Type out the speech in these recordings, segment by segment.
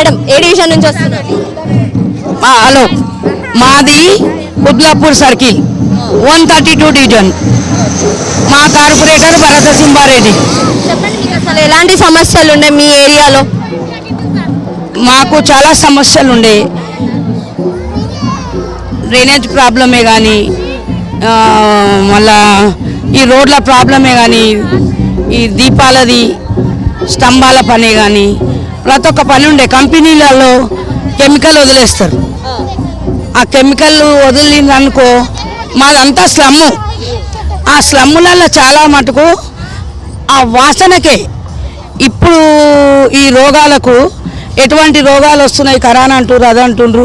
Madam ఏ division నుంచి వస్తున్నారు? మా హలో. మాది Kudlapur circle one thirty two division. మా కార్పొరేటర్ భరత సింహారెడ్డి చెప్పండి మీకు అసలు ఎలాంటి సమస్యలు ఉన్నాయి మీ ఏరియాలో? మాకు చాలా సమస్యలు ఉండే. డ్రైనేజ్ ప్రాబ్లమే కానీ మళ్ళా ఈ రోడ్ల ప్రాబ్లమే కానీ ఈ దీపాలది స్తంభాల పనే కానీ ప్రతి ఒక్క పని ఉండే కంపెనీలలో కెమికల్ వదిలేస్తారు. ఆ కెమికల్ వదిలిందనుకో మాదంతా స్లమ్ము ఆ స్లమ్ములలో చాలా మటుకు ఆ వాసనకే ఇప్పుడు ఈ రోగాలకు ఎటువంటి రోగాలు వస్తున్నాయి కరాన అంటారు అదంటుండ్రు అంటుండ్రు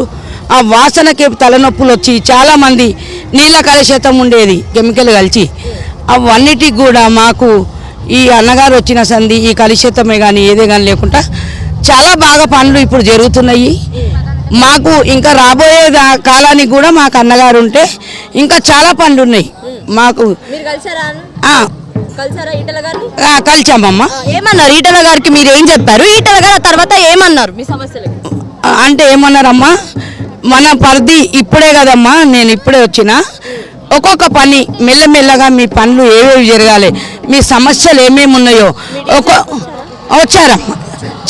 ఆ వాసనకి తలనొప్పులు వచ్చి చాలామంది నీళ్ళ కలుషితం ఉండేది కెమికల్ కలిసి అవన్నిటికి కూడా మాకు ఈ అన్నగారు వచ్చిన సంధి ఈ కలుషితమే కానీ ఏదే కానీ లేకుండా చాలా బాగా పనులు ఇప్పుడు జరుగుతున్నాయి. మాకు ఇంకా రాబోయే కాలానికి కూడా మాకు అన్నగారు ఉంటే ఇంకా చాలా పనులు ఉన్నాయి మాకు కలిసామమ్మా ఏమన్నారు? ఈటల గారికి మీరు ఏం చెప్పారు? ఈటల గారు తర్వాత ఏమన్నారు మీ సమస్యలకి? అంటే ఏమన్నారమ్మా? మన పరిధి ఇప్పుడే కదమ్మా నేను ఇప్పుడే వచ్చిన. ఒక్కొక్క పని మెల్లమెల్లగా మీ పనులు ఏవేవి జరగాలి మీ సమస్యలు ఏమేమి ఉన్నాయో ఒక వచ్చారమ్మా.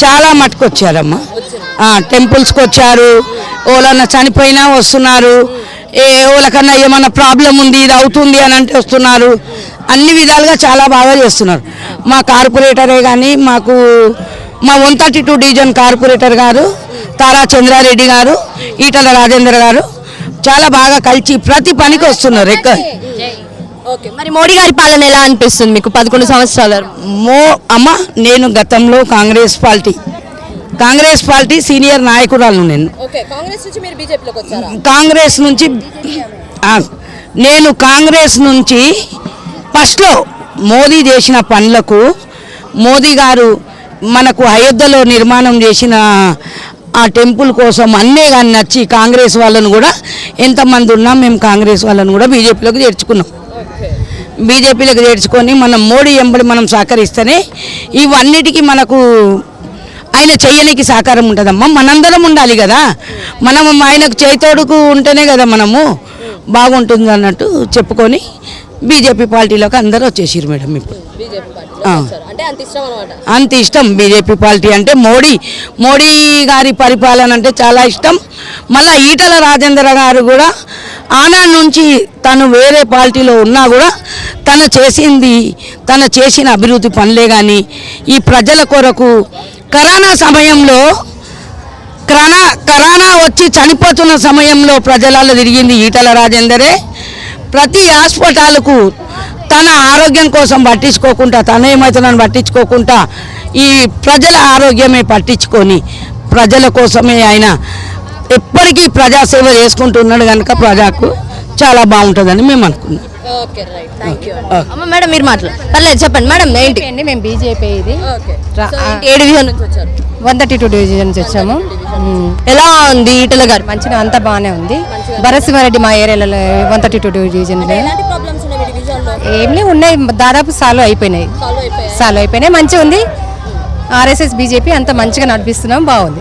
చాలా మటుకు వచ్చారమ్మా. టెంపుల్స్కి వచ్చారు. ఓలన్నా చనిపోయినా వస్తున్నారు. ఏ ఓలకన్నా ఏమన్నా ప్రాబ్లం ఉంది ఇది అవుతుంది అని అంటే వస్తున్నారు. అన్ని విధాలుగా చాలా బాగా చేస్తున్నారు. మా కార్పొరేటరే కానీ మాకు మా one thirty two division corporator గారు తారా చంద్రారెడ్డి గారు ఈటల రాజేంద్ర గారు చాలా బాగా కలిసి ప్రతి పనికి వస్తున్నారు. ఎక్క ఓకే మరి మోడీ గారి పాలన ఎలా అనిపిస్తుంది మీకు పదకొండు సంవత్సరాలు మో అమ్మ నేను గతంలో Congress party Congress party senior నాయకురాలు నేను. కాంగ్రెస్ నుంచి నేను కాంగ్రెస్ నుంచి ఫస్ట్లో మోదీ చేసిన పనులకు మోదీ గారు మనకు అయోధ్యలో నిర్మాణం చేసిన ఆ టెంపుల్ కోసం అన్నే కానీ నచ్చి కాంగ్రెస్ వాళ్ళను కూడా ఎంతమంది ఉన్నా మేము కాంగ్రెస్ వాళ్ళను కూడా బీజేపీలోకి చేర్చుకున్నాం. బీజేపీలోకి చేర్చుకొని మనం మోడీ ఎంబడి మనం సహకరిస్తేనే ఇవన్నిటికీ మనకు ఆయన చేయనికి సహకారం ఉంటుందమ్మా. మనందరం ఉండాలి కదా. మనం ఆయనకు చేతోడుకు ఉంటేనే కదా మనము బాగుంటుంది అన్నట్టు చెప్పుకొని బీజేపీ పార్టీలోకి అందరూ వచ్చేసారు మేడం ఇప్పుడు. అంత ఇష్టం అనమాట అంత ఇష్టం బీజేపీ పార్టీ అంటే మోడీ. మోడీ గారి పరిపాలన అంటే చాలా ఇష్టం. మళ్ళా ఈటల రాజేంద్ర గారు కూడా ఆనాడు నుంచి తను వేరే పార్టీలో ఉన్నా కూడా తను చేసింది తను చేసిన అభివృద్ధి పనులే కానీ ఈ ప్రజల కొరకు కరోనా సమయంలో కరోనా కరోనా వచ్చి చనిపోతున్న సమయంలో ప్రజలలో తిరిగింది ఈటల రాజేందరే. ప్రతి హాస్పిటల్కు తన ఆరోగ్యం కోసం పట్టించుకోకుండా తన ఏమవుతుందని పట్టించుకోకుండా ఈ ప్రజల ఆరోగ్యమే పట్టించుకొని ప్రజల కోసమే ఆయన ఎప్పటికీ ప్రజాసేవ చేసుకుంటున్నాడు కనుక ప్రజాకు చాలా బాగుంటుందని మేము అనుకున్నాం. Okay right. థ్యాంక్ యూ అమ్మ మేడం మీరు మాట్లాడు పర్లేదు చెప్పండి. మేడం ఏంటి? అండి మేము బీజేపీ ఇది. డివిజన్ నుంచి వచ్చారు? వన్ థర్టీ టూ డివిజన్ నుంచి వచ్చాము. ఎలా ఉంది ఈటల గారు? మంచిగా అంతా బాగానే ఉంది. భరసింహారెడ్డి మా ఏరియాలో వన్ థర్టీ టూ డివిజన్ ఏమి ఉన్నాయి. దాదాపు సాల్వ్ అయిపోయినాయి. సాల్వ్ అయిపోయినాయి. మంచిగా ఉంది ఆర్ఎస్ఎస్ బీజేపీ అంతా మంచిగా నడిపిస్తున్నాం. బాగుంది.